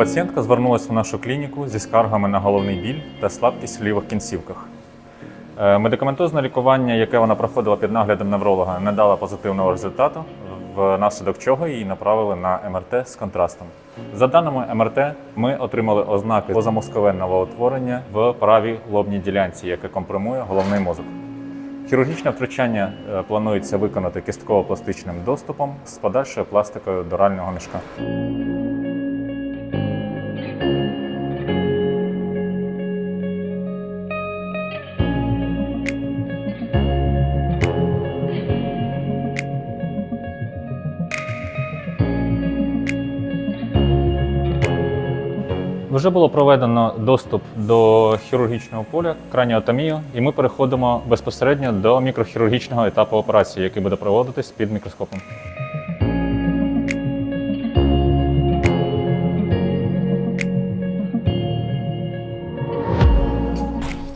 Пацієнтка звернулася в нашу клініку зі скаргами на головний біль та слабкість в лівих кінцівках. Е, Медикаментозне лікування, яке вона проходила під наглядом невролога, не дало позитивного результату, внаслідок чого її направили на МРТ з контрастом. За даними МРТ, ми отримали ознаки позамозковенного утворення в правій лобній ділянці, яке компримує головний мозок. Хірургічне втручання е, планується виконати кістково-пластичним доступом з подальшою пластикою дорального мішка. Вже було проведено доступ до хірургічного поля, краніотомію, і ми переходимо безпосередньо до мікрохірургічного етапу операції, який буде проводитись під мікроскопом.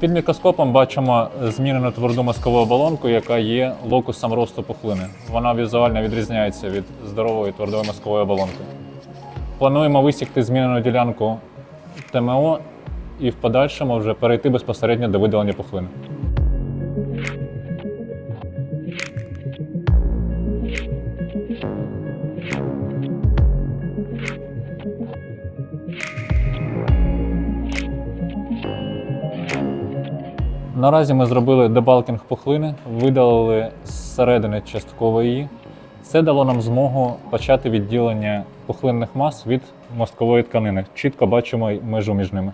Під мікроскопом бачимо змінену тверду мозкову оболонку, яка є локусом росту пухлини. Вона візуально відрізняється від здорової твердої мозкової оболонки. Плануємо висікти змінену ділянку ТМО і в подальшому вже перейти безпосередньо до видалення пухлин. Наразі ми зробили дебалкінг пухлини, видалили зсередини частково її. Це дало нам змогу почати відділення пухлинних мас від мозкової тканини. Чітко бачимо межу між ними.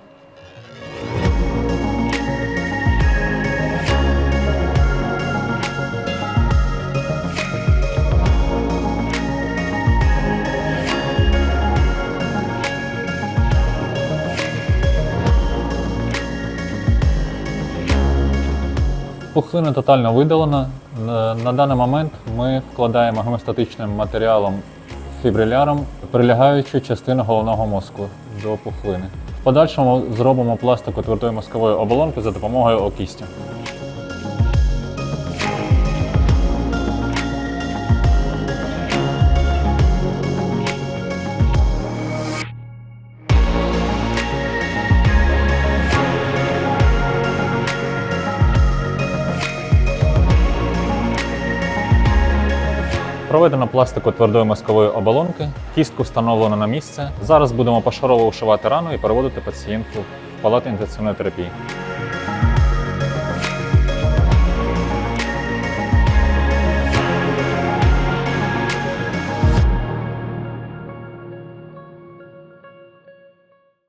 Пухлина тотально видалена. На на даний момент ми вкладаємо гомеостатичним матеріалом фібриляром прилягаючу частину головного мозку до пухлини. В подальшому зробимо пластику твердої мозкової оболонки за допомогою окісті. Проведено пластику твердої мозкової оболонки, кістку встановлено на місце. Зараз будемо пошарово ушивати рану і переводити пацієнтку в палату інтенсивної терапії.